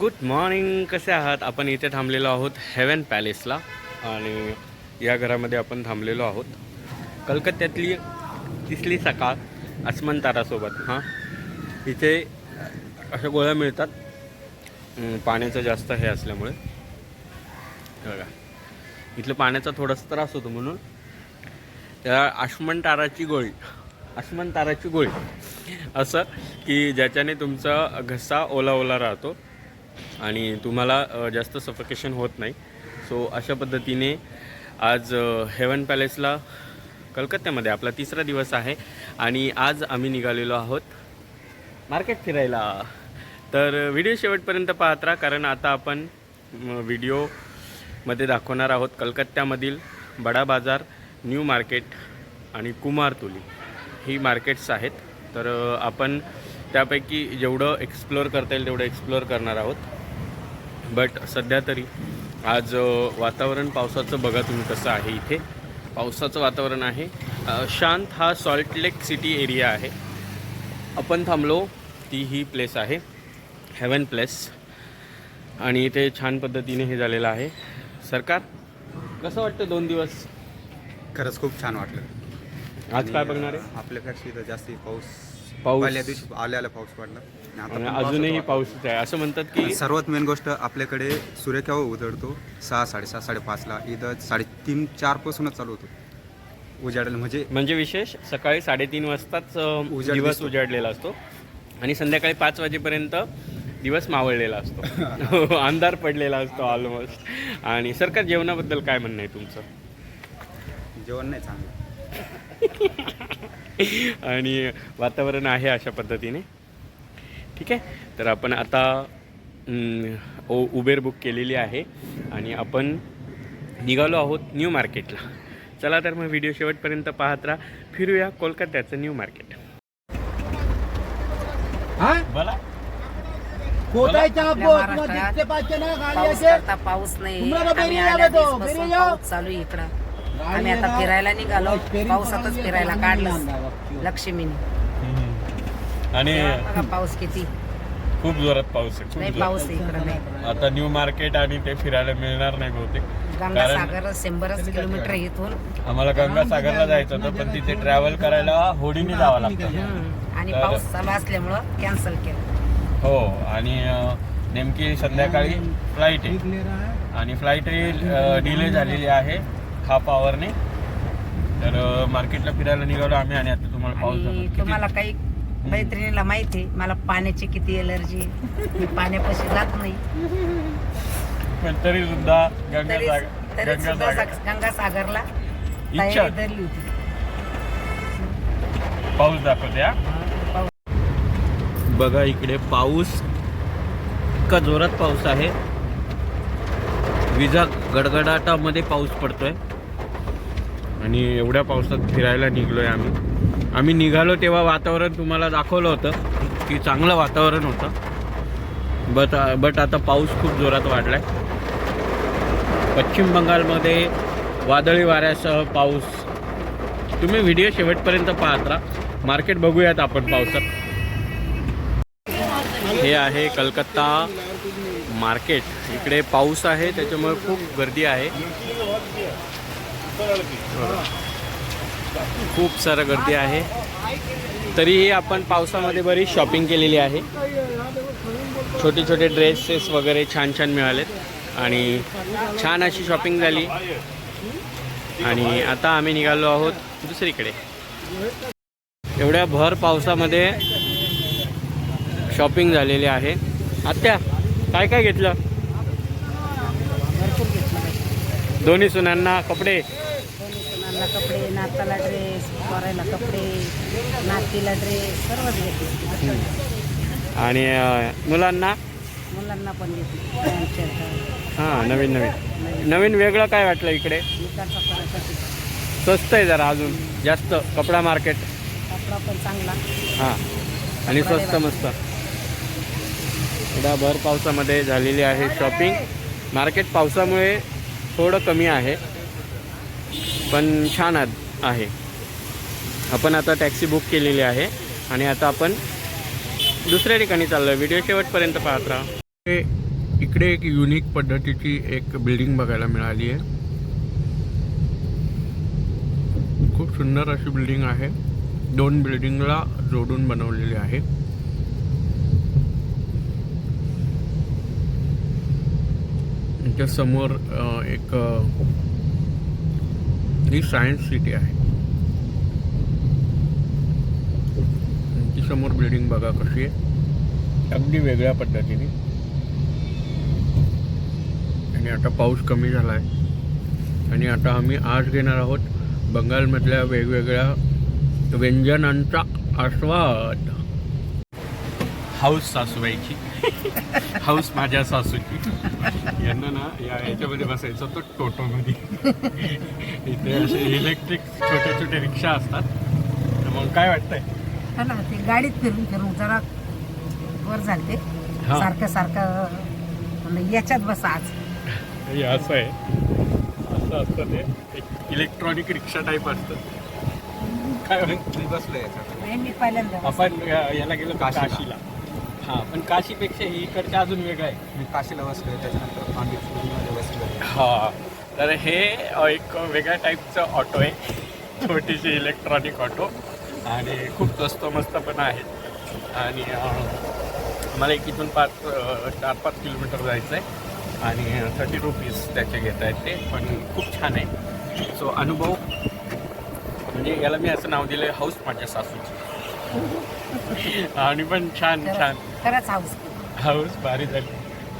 Good morning कसे आहात? आपण इथे थांबलेलो आहोत हेवन पॅलेसला आणि या घरामध्ये आपण थांबलेलो आहोत. कलकत्त्यातली तिसरी सकाळ अस्मान तारासोबत हां. इथे अशा गोळ्या मिळतात. पाण्याचं जास्त हे असल्यामुळे. बघा. इथलं पाण्याचा थोडासा त्रास होतो म्हणून. त्या आश्मन ताराची गोळी आश्मन ताराची गोळी. असं की ज्याच्याने तुमचा घसा ओला ओला राहतो. आणि तुम्हाला जास्त सफोकेशन होत नाही. सो अशा पद्धतीने आज हेवन पॅलेसला कलकत्त्यामध्ये आपला तिसरा दिवस आहे आणि आज आम्ही निघालेलो आहोत मार्केट फिरायला. तर व्हिडिओ शेवटपर्यंत पाहत राहा कारण आता आपण व्हिडिओमध्ये दाखवणार आहोत कलकत्त्यामधील बडा बाजार न्यू मार्केट आणि कुमारतुली. ही मार्केट्स आहेत. तर आपण त्यापैकी जेवढं एक्सप्लोअर करता येईल तेवढं एक्सप्लोअर करणार आहोत. बट सध्या तरी आज वातावरण पावसाचं बघा तुम्ही कसं आहे इथे. पावसाचं वातावरण आहे. शांत हा सॉल्ट लेक सिटी एरिया आहे. आपण थांबलो ती ही प्लेस आहे. हेवन प्लेस आणि इथे छान पद्धतीने हे झालेलं आहे. सरकार कसं वाटतं दोन दिवस? खरंच खूप छान वाटलं. आज काय बघणार आहे? आपल्याकडची इथं जास्ती पाऊस पाऊस. पहिल्या दिवशी आल्याला पाऊस पडला. आणि आता आणि पण अजूनही पाऊसच आहे. असं म्हणतात. की सर्वात मेन गोष्ट आपल्याकडे सूर्य केव्हा उधळतो. सहा साडेसहा साडेपाचला इथं साडेतीन चार पासूनच चालू होतो. उजाडायला म्हणजे म्हणजे विशेष सकाळी साडेतीन वाजताच अ, उजाड दिवस दिसतो. उजाडलेला असतो. आणि संध्याकाळी पाच वाजेपर्यंत दिवस मावळलेला असतो. अंधार पडलेला असतो ऑलमोस्ट आणि सरकार जेवणाबद्दल काय म्हणणं आहे तुमचं? जेवण नाही चांगलं. आणि वातावरण आहे अशा पद्धतीने. ठीक आहे? तर आपण आता ओ उबेर बुक केलेली आहे आणि आपण निघालो आहोत न्यू मार्केटला चला तर मग व्हिडिओ शेवटपर्यंत पाहत राहा. फिरूया कोलकात्याचं न्यू मार्केट बोला. पाऊस नाही. पाऊस चालू आहे इकडं. आम्ही आता. फिरायला निघालो पावसातच फिरायला काढलं. लक्ष्मीने आणि बघा पाऊस किती खूप जोरात पाऊस आहे नाही खूप पाऊस आहे इकडं नाही जोरात. आता न्यू मार्केट आणि ते फिरायला मिळणार नाही बहुतेक गंगासागर शंभरच किलोमीटर इथून आम्हाला गंगासागरला जायचं होतं पण तिथे ट्रॅव्हल करायला होडीने जावं लागतं हम्म. आणि तर- पाऊस चालू असल्यामुळं कॅन्सल केलं हो आणि अ, नेमकी संध्याकाळी फ्लाईट आहे. आणि फ्लाईटही डिले झालेली आहे हाफ आवरने तर मार्केटला फिरायला निघालो आम्ही आणि आता तुम्हाला पाऊस आणि दाखवतो. किती- तुम्हाला काही मैत्रिणीला माहिती आहे मला पाण्याची किती एलर्जी पाण्यापाशी जात नाही. पण तरी सुद्धा तरी गंगासागर तरी सुद्धा गंगासागर सा- गंगासागरला इच्छा? तयारी धरली होती. पाऊस दाखवते हा? पाऊस बघा इकडे पाऊस. इतका जोरात पाऊस आहे. विजा गडगडाटामध्ये पाऊस पडतोय. आणि एवढ्या पावसात फिरायला निघलोय आम्ही. आम्ही निघालो तेव्हा वातावरण तुम्हाला दाखवलं होतं की चांगलं वातावरण होतं. बट बट uh, आता पाऊस खूप जोरात वाढला आहे पश्चिम बंगालमध्ये वादळी वाऱ्यासह पाऊस. तुम्ही व्हिडिओ शेवटपर्यंत पाहत राहा. मार्केट बघूयात आपण पावसात. हे आहे कलकत्ता मार्केट. इकडे पाऊस आहे त्याच्यामुळे खूप गर्दी आहे. खूप सारं गर्दी आहे. तरीही आपण पावसामध्ये बरीच शॉपिंग केलेली आहे. छोटे छोटे ड्रेसेस वगैरे छान छान मिळालेत. आणि छान अशी शॉपिंग झाली. आणि आता आम्ही निघालो आहोत दुसरीकडे. एवढ्या भर पावसामध्ये शॉपिंग झालेली आहे. आत्या काय काय घेतलं घेतलं? दोन्ही सुनांना कपडे. सणांना कपडे नाताला ड्रेस पोरायला कपडे नातीला ड्रेस सर्वच घेतले आणि अं, मुलांना? मुलांना पण घेतले पॅन्ट शर्ट हां नवीन नवीन. नवीन. वेगळं काय वाटलं इकडे? इकडचा फरक स्वस्त आहे जरा अजून. जास्त. कपडा मार्केट. कपडा पण चांगला. हां. आणि स्वस्त मस्त. थोडा भर पावसामध्ये झालेली आहे शॉपिंग मार्केट पावसामुळे थोडं कमी आहे. पण छान आहे. आपण आता टॅक्सी बुक केलेली आहे आणि आता आपण दुसऱ्या ठिकाणी चाललो आहे व्हिडिओ शेवटपर्यंत पाहत राहा. इकडे एक युनिक पद्धतीची एक बिल्डिंग बघायला मिळाली आहे. खूप सुंदर अशी बिल्डिंग आहे. दोन बिल्डिंगला जोडून बनवलेली आहे. त्यासमोर एक ही सायन्स सिटी आहे. त्यांची समोर बिल्डिंग बघा कशी आहे. अगदी वेगळ्या पद्धतीने. आणि आता पाऊस कमी झाला आहे आणि आता आम्ही आज घेणार आहोत बंगालमधल्या वेगवेगळ्या व्यंजनांचा आस्वाद. हाऊस सासूबाईची. हाऊस माझ्या सासूची. यांना ना या याच्यामध्ये बसायचं होतं टोटोमध्ये. इथे असे इलेक्ट्रिक छोटे छोटे रिक्षा असतात. तर मग काय वाटतंय? हा ना ते गाडीत फिरून फिरून जरा वर झालते हा. सारखं सारखं म्हणलं याच्यात बस आज. हे असं आहे. असं असतं ते. एक इलेक्ट्रॉनिक रिक्षा टाईप असतं. काय वाटतं? मी बसलो याच्यात. नाही मी पहिल्यांदा. आपण या- याला गेलो. काशीला. हा पण काशीपेक्षा ही इकडचं अजून वेगळं आहे. मी काशीला बसलो त्याच्यानंतर पांडिचेरीमध्ये बसलो हा तर हे अ, एक वेगळ्या टाईपचं ऑटो आहे. छोटीशी इलेक्ट्रॉनिक ऑटो आणि खूप स्वस्त मस्त पण आहे. आणि अ, मला एक इथून पाच अ, चार पाच किलोमीटर जायचं आहे आणि थर्टी रुपीज त्याचे घेत आहेत ते पण खूप छान आहे. सो अनुभव म्हणजे याला मी असं नाव दिलं हाऊस माझ्या सासूची. आणि पण छान छान. खरंच- हाऊस हाऊस भारी झाली.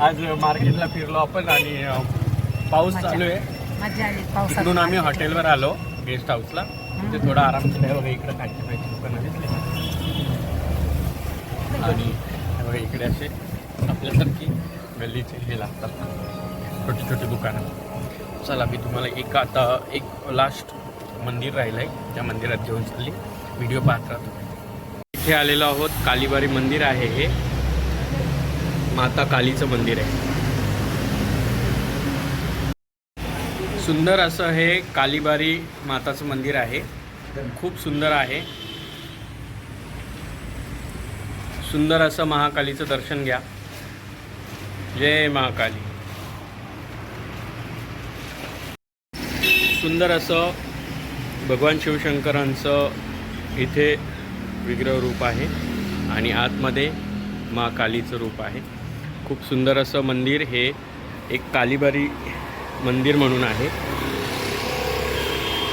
आज मार्केटला फिरलो आपण आणि पाऊस चालू आहे. तिकडून आम्ही हॉटेलवर आलो गेस्ट हाऊसला तिथे थोडा आराम केला. बघा इकडे खायची खायची दुकानं दिसली. आणि बघा इकडे असे आपल्यासारखी गल्लीचे हे लागतात. छोटी छोटी दुकानं. चला मी तुम्हाला एक आता एक लास्ट मंदिर राहिलं आहे त्या मंदिरात घेऊन चालली. व्हिडिओ पाहत राहतो. इथे आलेलो आहोत. कालीबारी मंदिर आहे हे. माता कालीचं मंदिर आहे. सुंदर असं हे कालीबारी माताचं मंदिर आहे. खूप सुंदर आहे. सुंदर असं महाकालीचं दर्शन घ्या. जय महाकाली. सुंदर असं भगवान शिवशंकरांचं इथे विग्रह रूप आहे आणि आतमध्ये मा कालीचं रूप आहे. खूप सुंदर असं मंदिर हे एक कालीबारी मंदिर म्हणून आहे.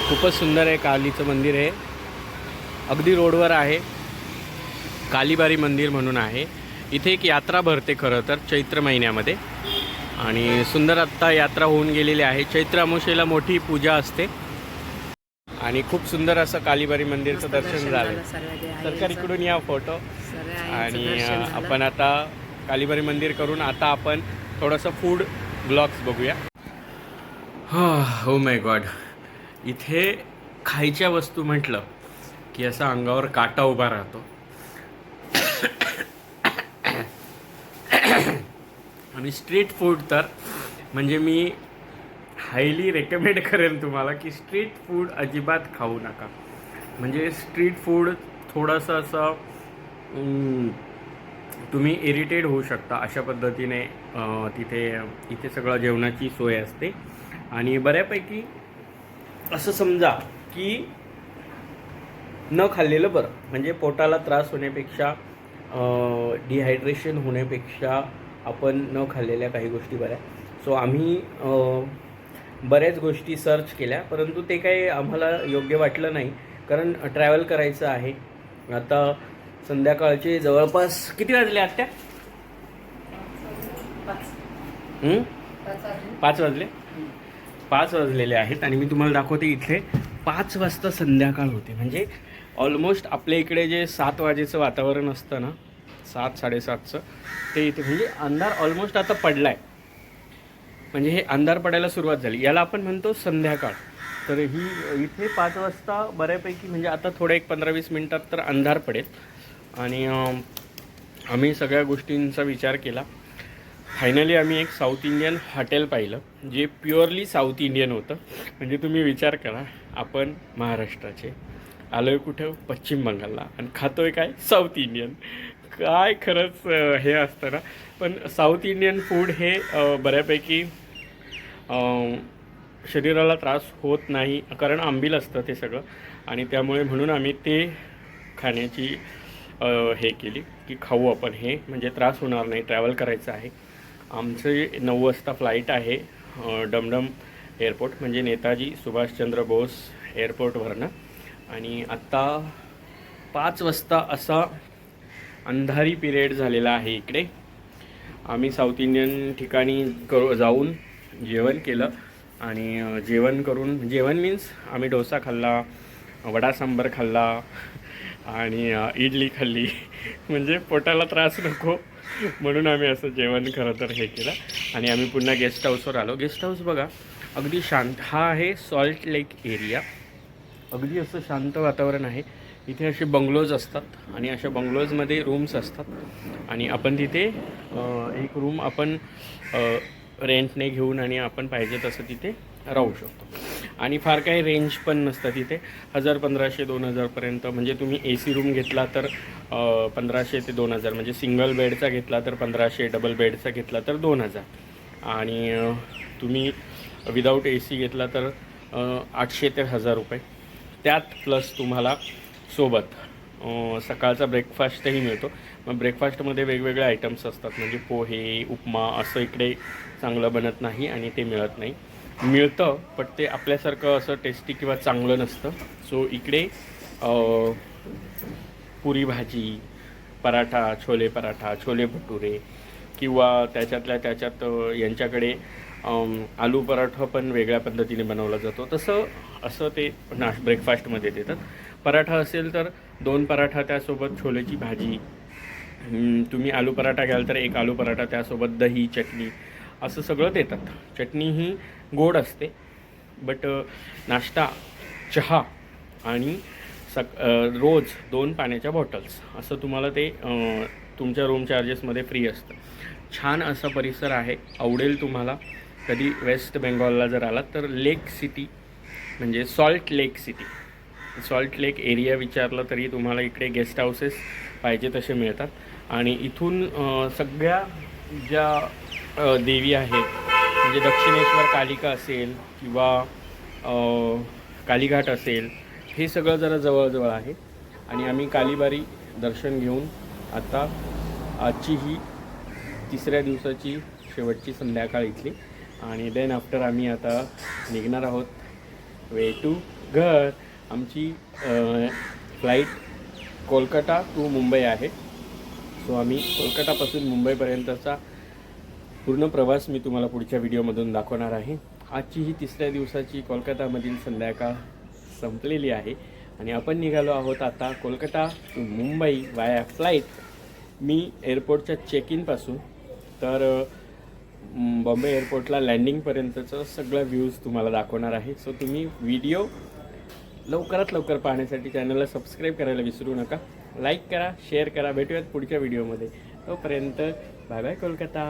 खूपच सुंदर आहे कालीचं मंदिर हे. अगदी रोडवर आहे. कालीबारी मंदिर म्हणून आहे. इथे एक यात्रा भरते खरं तर चैत्र महिन्यामध्ये. आणि सुंदर आत्ता यात्रा होऊन गेलेली आहे. चैत्र अमावशेला मोठी पूजा असते. आणि खूप सुंदर असं कालीबारी मंदिरचं दर्शन झालं. सरकार इकडून या फोटो. आणि आपण आता कालीबारी मंदिर करून आता आपण थोडंसं फूड ब्लॉग्स बघूया. हा हो माय गॉड इथे खायच्या वस्तू म्हटलं की असं अंगावर काटा उभा राहतो. आणि स्ट्रीट फूड तर म्हणजे मी हायली रेकमेंड करेल तुम्हाला की स्ट्रीट फूड अजिबात खाऊ नका. म्हणजे स्ट्रीट फूड थोडंसं असं तुम्ही इरिटेट होऊ शकता अशा पद्धतीने तिथे इथे सगळं जेवणाची सोय असते. आणि बऱ्यापैकी असं समजा की न खाल्लेलं बरं. म्हणजे पोटाला त्रास होण्यापेक्षा डिहायड्रेशन होण्यापेक्षा आपण न खाल्लेल्या काही गोष्टी बऱ्या. सो आम्ही बऱ्याच गोष्टी सर्च केल्या परंतु ते काही आम्हाला योग्य वाटलं नाही. कारण ट्रॅव्हल करायचं आहे. आता संध्याकाळचे जवळपास किती वाजले आत्या? पाच वाजले? पाच वाजलेले आहेत आणि मी तुम्हाला दाखवते इथे पाच वाजता संध्याकाळ होते. म्हणजे ऑलमोस्ट आपल्या इकडे जे सात वाजेचं वातावरण असतं ना सात साडेसातचं ते इथे म्हणजे अंधार ऑलमोस्ट आता पडला आहे म्हणजे हे अंधार पडायला सुरुवात झाली. याला आपण म्हणतो संध्याकाळ. तर ही इथे पाच वाजता बऱ्यापैकी म्हणजे आता थोड्या एक पंधरा वीस मिनटात तर अंधार पडेल. आणि आम्ही सगळ्या गोष्टींचा विचार केला. फायनली आम्ही एक साऊथ इंडियन हॉटेल पाहिलं जे प्युअरली साऊथ इंडियन होतं. म्हणजे तुम्ही विचार करा आपण महाराष्ट्राचे. आलो आहे कुठं? पश्चिम बंगालला. आणि खातो आहे काय? साऊथ इंडियन काय खरंच हे असतं ना. पण साऊथ इंडियन फूड हे बऱ्यापैकी शरीराला त्रास होत नाही कारण आंबील असतं ते सगळं. आणि त्यामुळे म्हणून आम्ही ते खाण्याची हे केली की खाऊ आपण. हे म्हणजे त्रास होणार नाही ट्रॅव्हल करायचं आहे. आमचे नऊ वाजता फ्लाईट आहे डमडम एअरपोर्ट म्हणजे नेताजी सुभाषचंद्र बोस एअरपोर्टवरनं आणि आत्ता पाच वाजता असा अंधारी पिरियड झालेला आहे इकडे. आम्ही साऊथ इंडियन ठिकाणी करू जाऊन जेवण केलं आणि जेवण करून जेवण मीन्स आम्ही डोसा खाल्ला वडा सांबार खाल्ला आणि इडली खाल्ली. म्हणजे पोटाला त्रास नको. म्हणून आम्ही असं जेवण खरं तर हे केलं आणि आम्ही पुन्हा गेस्ट हाऊसवर आलो. गेस्ट हाऊस बघा अगदी शांत हा आहे सॉल्ट लेक एरिया अगदी असं शांत वातावरण आहे. इथे असे बंगलोज असतात आणि अशा बंगलोजमध्ये रूम्स असतात. आणि आपण तिथे एक रूम आपण रेंटने घेऊन आणि आपण पाहिजे तसं तिथे राहू शकतो. आणि फार काही रेंज पण नसतं तिथे. हजार पंधराशे दोन हजारपर्यंत म्हणजे तुम्ही ए सी रूम घेतला तर पंधराशे ते दोन हजार म्हणजे सिंगल बेडचा घेतला तर पंधराशे डबल बेडचा घेतला तर दोन हजार. आणि तुम्ही विदाऊट ए सी घेतला तर आठशे ते हजार रुपये. त्यात प्लस तुम्हाला सोबत सकाळचा ब्रेकफास्टही मिळतो. मग ब्रेकफास्टमध्ये वेगवेगळे आयटम्स असतात. म्हणजे पोहे उपमा असं इकडे चांगलं बनत नाही आणि ते मिळत नाही. मिळतं पण ते आपल्यासारखं असं टेस्टी किंवा चांगलं नसतं. सो इकडे पुरी भाजी पराठा छोले पराठा छोले भटुरे किंवा त्याच्यातल्या त्याच्यात यांच्याकडे आलू पराठा पण वेगळ्या पद्धतीने बनवला जातो. तसं असं ते नाश ब्रेकफास्टमध्ये देतात. पराठा असेल तर दोन पराठा त्यासोबत छोलेची भाजी तुम्ही आलू पराठा घ्याल तर एक आलू पराठा त्यासोबत दही चटणी असं सगळं देतात. चटणी ही गोड असते बट नाश्ता चहा आणि सक रोज दोन पाण्याच्या बॉटल्स असं तुम्हाला ते तुमच्या रूम चार्जेसमध्ये फ्री असतं. छान असा परिसर आहे. आवडेल तुम्हाला. कधी वेस्ट बेंगॉलला जर आलात तर लेक सिटी म्हणजे salt lake city salt lake area विचारलं तरी तुम्हाला इकडे गेस्ट हाऊसेस पाहिजे तसे मिळतात. आणि इथून सगळ्या ज्या देवी आहेत म्हणजे दक्षिणेश्वर कालिका असेल किंवा कालीघाट असेल हे सगळं जरा जवळजवळ आहे. आणि आम्ही कालीबारी दर्शन घेऊन आता आजची ही तिसऱ्या दिवसाची शेवटची संध्याकाळ इथली. आणि देन आफ्टर आम्ही आता निघणार आहोत. वे टू घर. आमची फ्लाईट कोलकाता टू मुंबई आहे. सो आम्ही कोलकातापासून मुंबईपर्यंतचा पूर्ण प्रवास मी तुम्हाला पुढच्या व्हिडिओमधून दाखवणार आहे. आजची ही तिसऱ्या दिवसाची कोलकातामधील संध्याकाळ संपलेली आहे. आणि आपण निघालो आहोत आता कोलकाता टू मुंबई वाया फ्लाईट मी एअरपोर्टच्या चेक इनपासून तर बॉम्बे एअरपोर्टला लँडिंगपर्यंतचं सगळं व्ह्यूज तुम्हाला दाखवणार आहे. सो तुम्ही व्हिडिओ लवकरात लवकर पाहण्यासाठी चॅनलला सबस्क्राईब करायला विसरू नका. लाईक करा शेअर करा. भेटूयात पुढच्या व्हिडिओमध्ये. तोपर्यंत बाय बाय कोलकाता.